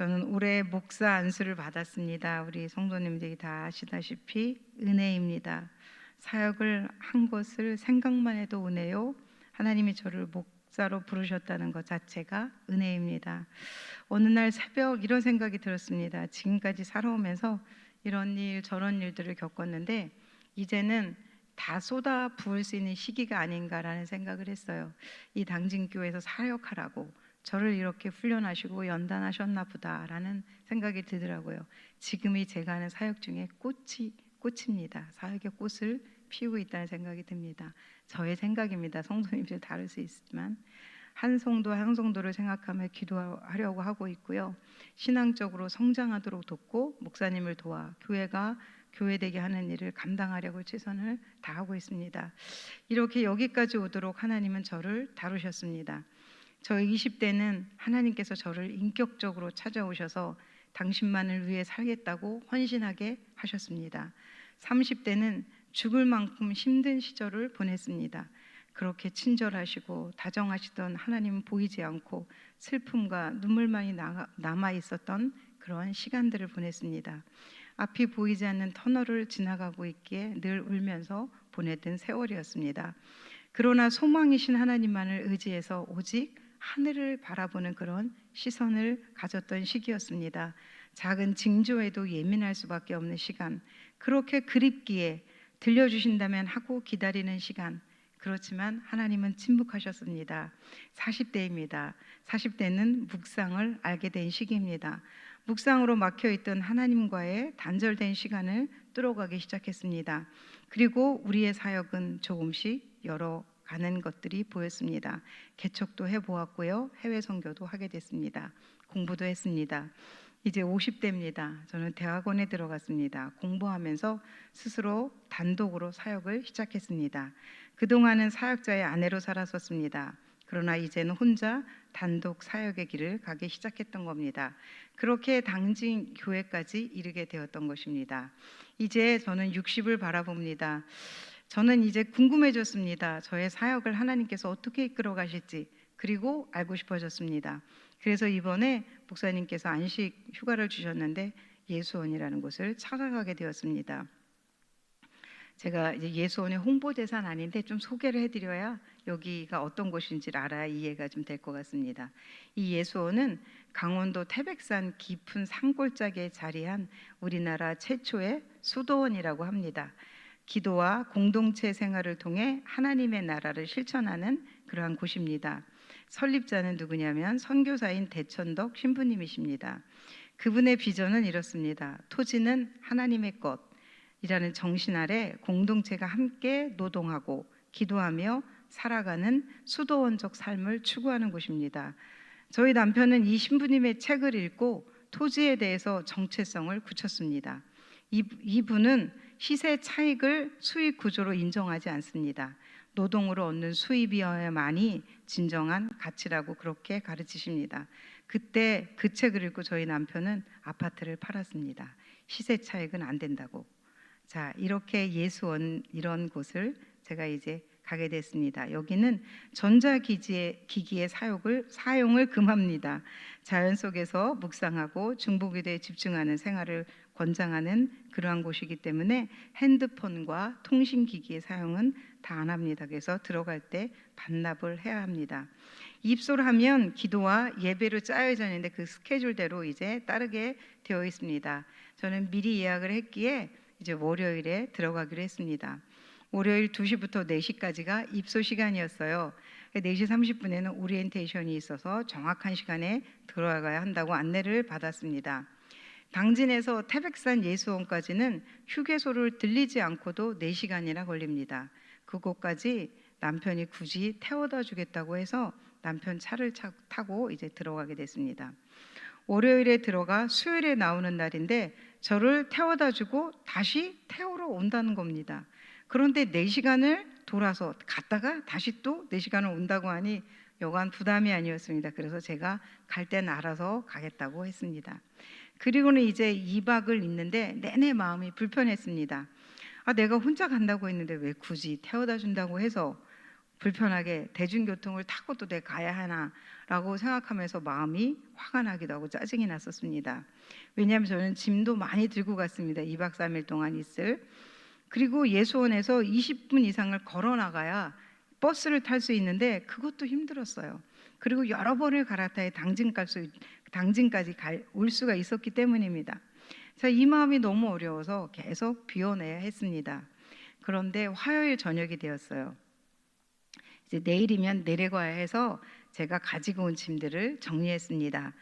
저는 올해 목사 안수를 받았습니다. 우리 성도님들이 다 아시다시피 은혜입니다. 사역을 한 것을 생각만 해도 은혜요. 하나님이 저를 목사로 부르셨다는 것 자체가 은혜입니다. 어느 날 새벽 이런 생각이 들었습니다. 지금까지 살아오면서 이런 일 저런 일들을 겪었는데 이제는 다 쏟아 부을 수 있는 시기가 아닌가라는 생각을 했어요. 이 당진교회에서 사역하라고 저를 이렇게 훈련하시고 연단하셨나 보다라는 생각이 들더라고요. 지금이 제가 하는 사역 중에 꽃이 꽃입니다. 사역의 꽃을 피우고 있다는 생각이 듭니다. 저의 생각입니다. 성도님들 다를 수 있지만 한 성도 한 성도를 생각하며 기도하려고 하고 있고요. 신앙적으로 성장하도록 돕고 목사님을 도와 교회가 교회되게 하는 일을 감당하려고 최선을 다하고 있습니다. 이렇게 여기까지 오도록 하나님은 저를 다루셨습니다. 저 20대는 하나님께서 저를 인격적으로 찾아오셔서 당신만을 위해 살겠다고 헌신하게 하셨습니다. 30대는 죽을 만큼 힘든 시절을 보냈습니다. 그렇게 친절하시고 다정하시던 하나님은 보이지 않고 슬픔과 눈물만이 남아 있었던 그런 시간들을 보냈습니다. 앞이 보이지 않는 터널을 지나가고 있기에 늘 울면서 보냈던 세월이었습니다. 그러나 소망이신 하나님만을 의지해서 오직 하늘을 바라보는 그런 시선을 가졌던 시기였습니다. 작은 징조에도 예민할 수밖에 없는 시간, 그렇게 그립기에 들려주신다면 하고 기다리는 시간, 그렇지만 하나님은 침묵하셨습니다. 40대입니다. 40대는 묵상을 알게 된 시기입니다. 묵상으로 막혀 있던 하나님과의 단절된 시간을 뚫어가기 시작했습니다. 그리고 우리의 사역은 조금씩 열어 가는 것들이 보였습니다. 개척도 해보았고요. 해외 선교도 하게 됐습니다. 공부도 했습니다. 이제 50대입니다. 저는 대학원에 들어갔습니다. 공부하면서 스스로 단독으로 사역을 시작했습니다. 그동안은 사역자의 아내로 살았었습니다. 그러나 이제는 혼자 단독 사역의 길을 가기 시작했던 겁니다. 그렇게 당진 교회까지 이르게 되었던 것입니다. 이제 저는 60을 바라봅니다. 저는 이제 궁금해졌습니다. 저의 사역을 하나님께서 어떻게 이끌어 가실지 그리고 알고 싶어졌습니다. 그래서 이번에 목사님께서 안식 휴가를 주셨는데 예수원이라는 곳을 찾아가게 되었습니다. 제가 이제 예수원의 홍보대사는 아닌데 좀 소개를 해드려야 여기가 어떤 곳인지를 알아야 이해가 좀 될 것 같습니다. 이 예수원은 강원도 태백산 깊은 산골짜기에 자리한 우리나라 최초의 수도원이라고 합니다. 기도와 공동체 생활을 통해 하나님의 나라를 실천하는 그러한 곳입니다. 설립자는 누구냐면 선교사인 대천덕 신부님이십니다. 그분의 비전은 이렇습니다. 토지는 하나님의 것이라는 정신 아래 공동체가 함께 노동하고 기도하며 살아가는 수도원적 삶을 추구하는 곳입니다. 저희 남편은 이 신부님의 책을 읽고 토지에 대해서 정체성을 굳혔습니다. 이, 분은 시세 차익을 수익 구조로 인정하지 않습니다. 노동으로 얻는 수입이어야만이 진정한 가치라고 그렇게 가르치십니다. 그때 그 책을 읽고 저희 남편은 아파트를 팔았습니다. 시세 차익은 안 된다고. 자, 이렇게 예수원 이런 곳을 제가 이제 가게 됐습니다. 여기는 전자기기의 기기의 사용을 사용을 금합니다. 자연 속에서 묵상하고 중보기도에 집중하는 생활을 권장하는 그러한 곳이기 때문에 핸드폰과 통신 기기의 사용은 다 안 합니다. 그래서 들어갈 때 반납을 해야 합니다. 입소하면 기도와 예배로 짜여져 있는데 그 스케줄대로 이제 따르게 되어 있습니다. 저는 미리 예약을 했기에 이제 월요일에 들어가기로 했습니다. 월요일 2시부터 4시까지가 입소 시간이었어요. 4시 30분에는 오리엔테이션이 있어서 정확한 시간에 들어가야 한다고 안내를 받았습니다. 당진에서 태백산 예수원까지는 휴게소를 들리지 않고도 4시간이나 걸립니다. 그곳까지 남편이 굳이 태워다 주겠다고 해서 남편 차를 타고 이제 들어가게 됐습니다. 월요일에 들어가 수요일에 나오는 날인데 저를 태워다 주고 다시 태우러 온다는 겁니다. 그런데 4시간을 돌아서 갔다가 다시 또 4시간을 온다고 하니 여간 부담이 아니었습니다. 그래서 제가 갈 땐 알아서 가겠다고 했습니다. 그리고는 이제 2박을 있는데 내내 마음이 불편했습니다. 아, 내가 혼자 간다고 했는데 왜 굳이 태워다 준다고 해서 불편하게 대중교통을 타고도 내 가야 하나라고 생각하면서 마음이 화가 나기도 하고 짜증이 났었습니다. 왜냐하면 저는 짐도 많이 들고 갔습니다. 2박 3일 동안 있을. 그리고 예수원에서 20분 이상을 걸어 나가야 버스를 탈 수 있는데 그것도 힘들었어요. 그리고 여러 번을 갈아타야 당진까지 당진까지 갈, 올 수가 있었기 때문입니다. 자, 이 마음이 너무 어려워서 계속 비워내야 했습니다. 그런데 화요일 저녁이 되었어요. 이제 내일이면 내려가야 해서 제가 가지고 온 짐들을 정리했습니다.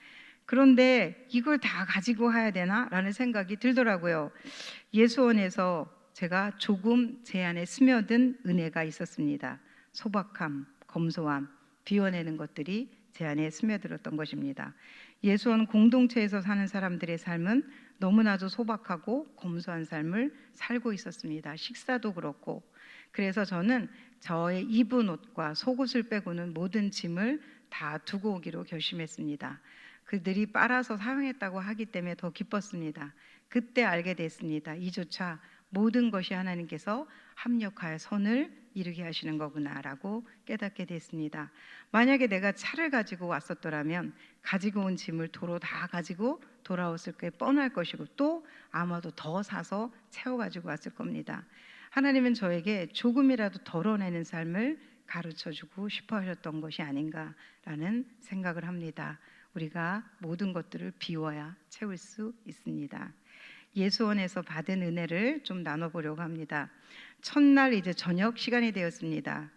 그런데 이걸 다 가지고 가야 되나라는 생각이 들더라고요. 예수원에서 제가 조금 제 안에 스며든 은혜가 있었습니다. 소박함, 검소함, 비워내는 것들이 제 안에 스며들었던 것입니다. 예수원 공동체에서 사는 사람들의 삶은 너무나도 소박하고 검소한 삶을 살고 있었습니다. 식사도 그렇고. 그래서 저는 저의 입은 옷과 속옷을 빼고는 모든 짐을 다 두고 오기로 결심했습니다. 그들이 빨아서 사용했다고 하기 때문에 더 기뻤습니다. 그때 알게 됐습니다. 이조차 모든 것이 하나님께서 합력하여 선을 이루게 하시는 거구나라고 깨닫게 됐습니다. 만약에 내가 차를 가지고 왔었더라면 가지고 온 짐을 도로 다 가지고 돌아왔을 게 뻔할 것이고 또 아마도 더 사서 채워 가지고 왔을 겁니다. 하나님은 저에게 조금이라도 덜어내는 삶을 가르쳐 주고 싶어 하셨던 것이 아닌가라는 생각을 합니다. 우리가 모든 것들을 비워야 채울 수 있습니다. 예수원에서 받은 은혜를 좀 나눠보려고 합니다. 첫날 이제 저녁 시간이 되었습니다.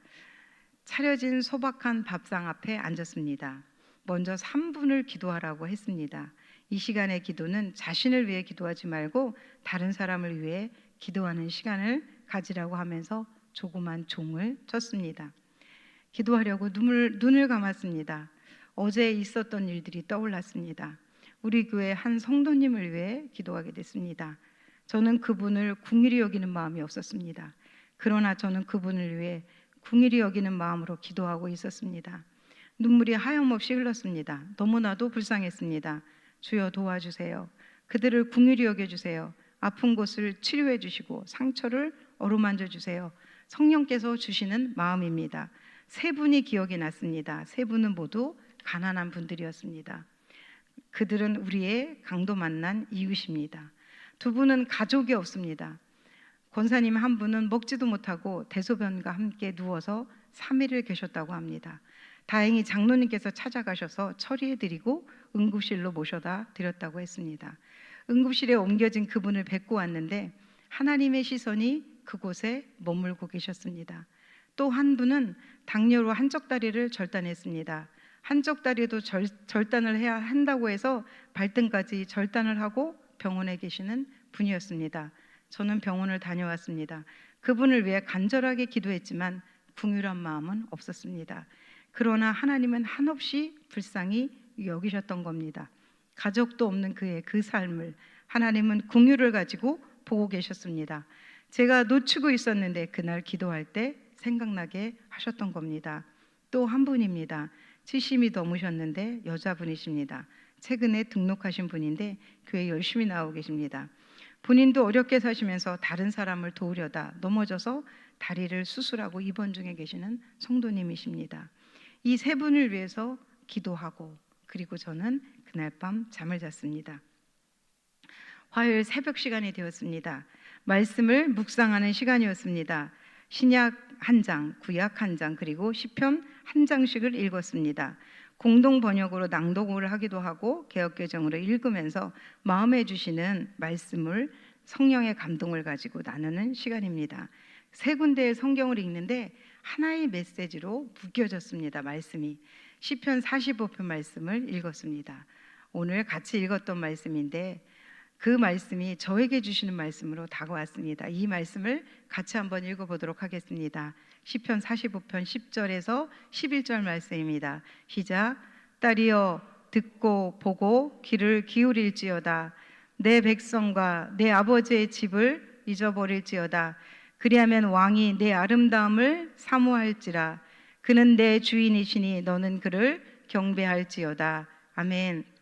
차려진 소박한 밥상 앞에 앉았습니다. 먼저 3분을 기도하라고 했습니다. 이 시간의 기도는 자신을 위해 기도하지 말고 다른 사람을 위해 기도하는 시간을 가지라고 하면서 조그만 종을 쳤습니다. 기도하려고 눈을, 눈을 감았습니다. 어제 있었던 일들이 떠올랐습니다. 우리 교회 한 성도님을 위해 기도하게 됐습니다. 저는 그분을 궁일이 여기는 마음이 없었습니다. 그러나 저는 그분을 위해 궁일이 여기는 마음으로 기도하고 있었습니다. 눈물이 하염없이 흘렀습니다. 너무나도 불쌍했습니다. 주여 도와주세요. 그들을 궁일이 여겨 주세요. 아픈 곳을 치료해 주시고 상처를 어루만져 주세요. 성령께서 주시는 마음입니다. 세 분이 기억이 났습니다. 세 분은 모두 가난한 분들이었습니다. 그들은 우리의 강도 만난 이웃입니다. 두 분은 가족이 없습니다. 권사님 한 분은 먹지도 못하고 대소변과 함께 누워서 3일을 계셨다고 합니다. 다행히 장로님께서 찾아가셔서 처리해드리고 응급실로 모셔다 드렸다고 했습니다. 응급실에 옮겨진 그분을 뵙고 왔는데 하나님의 시선이 그곳에 머물고 계셨습니다. 또 한 분은 당뇨로 한쪽 다리를 절단했습니다. 한쪽 다리도 절, 절단을 해야 한다고 해서 발등까지 절단을 하고 병원에 계시는 분이었습니다. 저는 병원을 다녀왔습니다. 그분을 위해 간절하게 기도했지만 궁휼한 마음은 없었습니다. 그러나 하나님은 한없이 불쌍히 여기셨던 겁니다. 가족도 없는 그의 그 삶을 하나님은 궁휼을 가지고 보고 계셨습니다. 제가 놓치고 있었는데 그날 기도할 때 생각나게 하셨던 겁니다. 또 한 분입니다. 70이 넘으셨는데 여자분이십니다. 최근에 등록하신 분인데 교회 열심히 나오고 계십니다. 본인도 어렵게 사시면서 다른 사람을 도우려다 넘어져서 다리를 수술하고 입원 중에 계시는 성도님이십니다. 이 세 분을 위해서 기도하고 그리고 저는 그날 밤 잠을 잤습니다. 화요일 새벽 시간이 되었습니다. 말씀을 묵상하는 시간이었습니다. 신약 한 장, 구약 한 장, 그리고 시편 한 장씩을 읽었습니다. 공동 번역으로 낭독을 하기도 하고 개혁 개정으로 읽으면서 마음에 주시는 말씀을 성령의 감동을 가지고 나누는 시간입니다. 세 군데의 성경을 읽는데 하나의 메시지로 묶여졌습니다. 말씀이 시편 45편 말씀을 읽었습니다. 오늘 같이 읽었던 말씀인데 그 말씀이 저에게 주시는 말씀으로 다가왔습니다. 이 말씀을 같이 한번 읽어 보도록 하겠습니다. 시편 45편 10절에서 11절 말씀입니다. 시작. 딸이여 듣고 보고 귀를 기울일지어다. 내 백성과 내 아버지의 집을 잊어버릴지어다. 그리하면 왕이 내 아름다움을 사모할지라. 그는 내 주인이시니 너는 그를 경배할지어다. 아멘.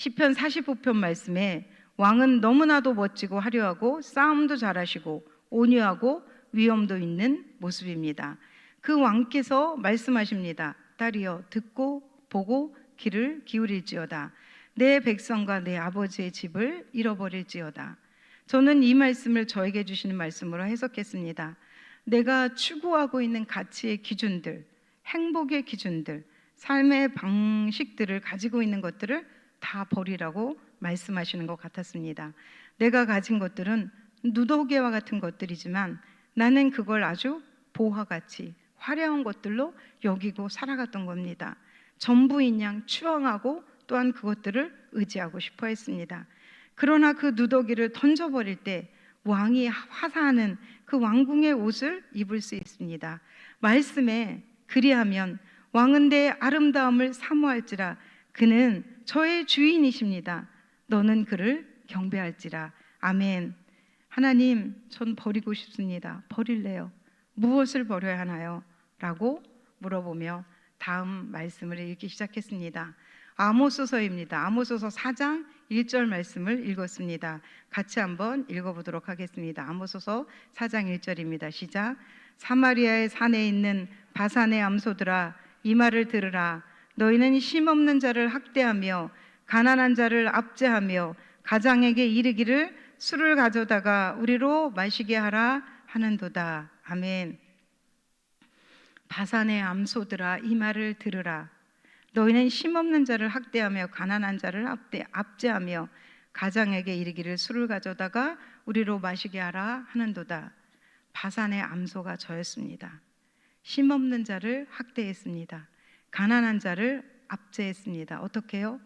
시편 45편 말씀에 왕은 너무나도 멋지고 화려하고 싸움도 잘하시고 온유하고 위엄도 있는 모습입니다. 그 왕께서 말씀하십니다. 딸이여 듣고 보고 귀를 기울일지어다. 내 백성과 내 아버지의 집을 잃어버릴지어다. 저는 이 말씀을 저에게 주시는 말씀으로 해석했습니다. 내가 추구하고 있는 가치의 기준들, 행복의 기준들, 삶의 방식들을 가지고 있는 것들을 다 버리라고 말씀하시는 것 같았습니다. 내가 가진 것들은 누더기와 같은 것들이지만 나는 그걸 아주 보화같이 화려한 것들로 여기고 살아갔던 겁니다. 전부인 양 추앙하고 또한 그것들을 의지하고 싶어 했습니다. 그러나 그 누더기를 던져버릴 때 왕이 화사하는 그 왕궁의 옷을 입을 수 있습니다. 말씀에 그리하면 왕은 내 아름다움을 사모할지라 그는 저의 주인이십니다. 너는 그를 경배할지라. 아멘. 하나님, 전 버리고 싶습니다. 버릴래요. 무엇을 버려야 하나요? 라고 물어보며 다음 말씀을 읽기 시작했습니다. 아모스서입니다. 아모스서 4장 1절 말씀을 읽었습니다. 같이 한번 읽어보도록 하겠습니다. 아모스서 4장 1절입니다. 시작. 사마리아의 산에 있는 바산의 암소들아 이 말을 들으라. 너희는 힘없는 자를 학대하며 가난한 자를 압제하며 가장에게 이르기를 술을 가져다가 우리로 마시게 하라 하는도다. 아멘. 바산의 암소들아 이 말을 들으라. 너희는 힘없는 자를 학대하며 가난한 자를 압대, 압제하며 가장에게 이르기를 술을 가져다가 우리로 마시게 하라 하는도다. 바산의 암소가 저였습니다. 힘없는 자를 학대했습니다. 가난한 자를 압제했습니다. 어떻게요?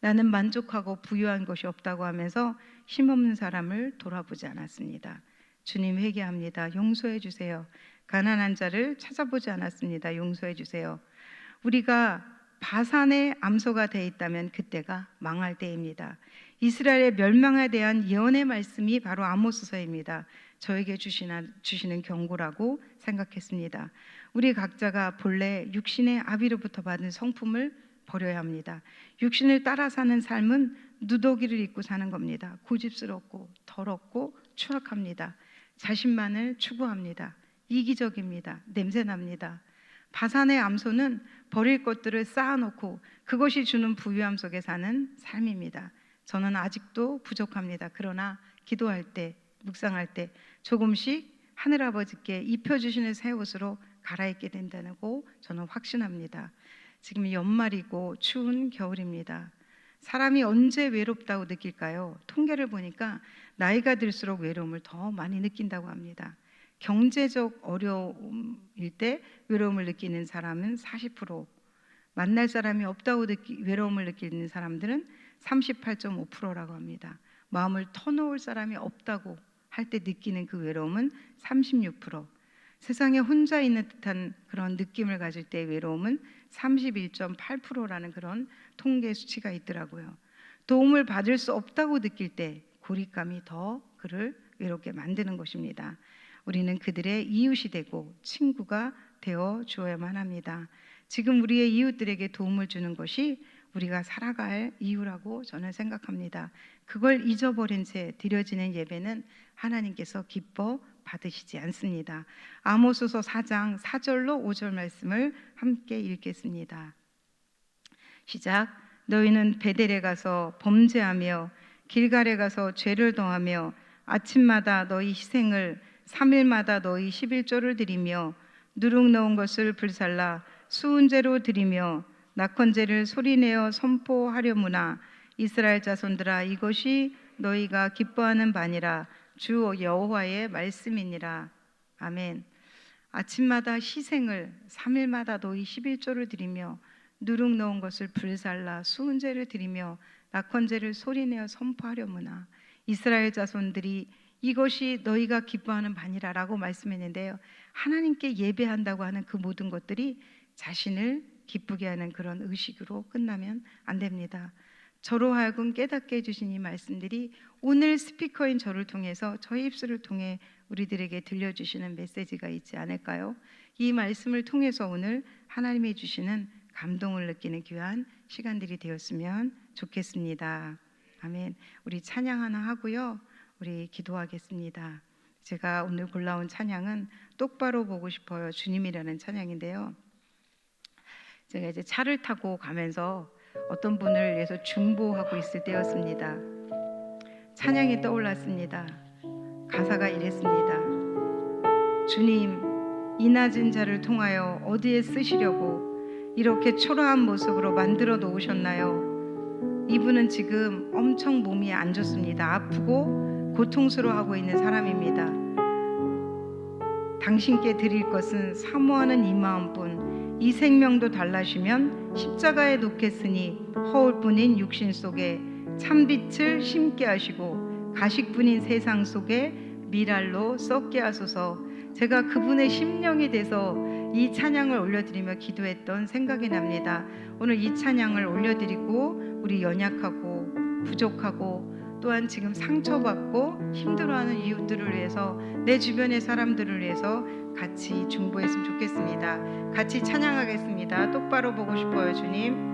나는 만족하고 부유한 것이 없다고 하면서 힘없는 사람을 돌아보지 않았습니다. 주님 회개합니다. 용서해 주세요. 가난한 자를 찾아보지 않았습니다. 용서해 주세요. 우리가 바산의 암소가 돼 있다면 그때가 망할 때입니다. 이스라엘의 멸망에 대한 예언의 말씀이 바로 아모스서입니다. 저에게 주시는, 주시는 경고라고 생각했습니다. 우리 각자가 본래 육신의 아비로부터 받은 성품을 버려야 합니다. 육신을 따라 사는 삶은 누더기를 입고 사는 겁니다. 고집스럽고 더럽고 추악합니다. 자신만을 추구합니다. 이기적입니다. 냄새납니다. 바산의 암소는 버릴 것들을 쌓아놓고 그것이 주는 부유함 속에 사는 삶입니다. 저는 아직도 부족합니다. 그러나 기도할 때, 묵상할 때 조금씩 하늘아버지께 입혀주시는 새 옷으로 갈아입게 된다고 저는 확신합니다. 지금 연말이고 추운 겨울입니다. 사람이 언제 외롭다고 느낄까요? 통계를 보니까 나이가 들수록 외로움을 더 많이 느낀다고 합니다. 경제적 어려움일 때 외로움을 느끼는 사람은 40%, 만날 사람이 없다고 느끼, 외로움을 느끼는 사람들은 38.5%라고 합니다. 마음을 터놓을 사람이 없다고 할 때 느끼는 그 외로움은 36%. 세상에 혼자 있는 듯한 그런 느낌을 가질 때 외로움은 31.8%라는 그런 통계 수치가 있더라고요. 도움을 받을 수 없다고 느낄 때 고립감이 더 그를 외롭게 만드는 것입니다. 우리는 그들의 이웃이 되고 친구가 되어 주어야만 합니다. 지금 우리의 이웃들에게 도움을 주는 것이 우리가 살아갈 이유라고 저는 생각합니다. 그걸 잊어버린 채 드려지는 예배는 하나님께서 기뻐 받으시지 않습니다. 아모스서 4장 4절로 5절 말씀을 함께 읽겠습니다. 시작. 너희는 베델에 가서 범죄하며 길갈에 가서 죄를 더하며 아침마다 너희 희생을 3일마다 너희 11조를 드리며 누룩 넣은 것을 불살라 수은제로 드리며 낙헌제를 소리내어 선포하려무나 이스라엘 자손들아 이것이 너희가 기뻐하는 바니라 주 여호와의 말씀이니라 아멘. 아침마다 희생을 3일마다 너희 11조를 드리며 누룩 넣은 것을 불살라 수은제를 드리며 낙헌제를 소리내어 선포하려무나 이스라엘 자손들이 이것이 너희가 기뻐하는 반이라라고 말씀했는데요. 하나님께 예배한다고 하는 그 모든 것들이 자신을 기쁘게 하는 그런 의식으로 끝나면 안 됩니다. 저로 하여금 깨닫게 해주신 이 말씀들이 오늘 스피커인 저를 통해서 저희 입술을 통해 우리들에게 들려주시는 메시지가 있지 않을까요? 이 말씀을 통해서 오늘 하나님이 주시는 감동을 느끼는 귀한 시간들이 되었으면 좋겠습니다. 아멘. 우리 찬양 하나 하고요. 우리 기도하겠습니다. 제가 오늘 골라온 찬양은 똑바로 보고 싶어요 주님이라는 찬양인데요. 제가 이제 차를 타고 가면서 어떤 분을 위해서 중보하고 있을 때였습니다. 찬양이 떠올랐습니다. 가사가 이랬습니다. 주님, 이 낮은 자를 통하여 어디에 쓰시려고 이렇게 초라한 모습으로 만들어 놓으셨나요? 이분은 지금 엄청 몸이 안 좋습니다. 아프고 고통스러워하고 있는 사람입니다. 당신께 드릴 것은 사모하는 이 마음뿐 이 생명도 달라시면 십자가에 놓겠으니 허울뿐인 육신 속에 참빛을 심게 하시고 가식뿐인 세상 속에 미랄로 썩게 하소서 제가 그분의 심령이 돼서 이 찬양을 올려드리며 기도했던 생각이 납니다. 오늘 이 찬양을 올려드리고 우리 연약하고 부족하고 또한 지금 상처받고 힘들어하는 이웃들을 위해서 내 주변의 사람들을 위해서 같이 중보했으면 좋겠습니다. 같이 찬양하겠습니다. 똑바로 보고 싶어요, 주님.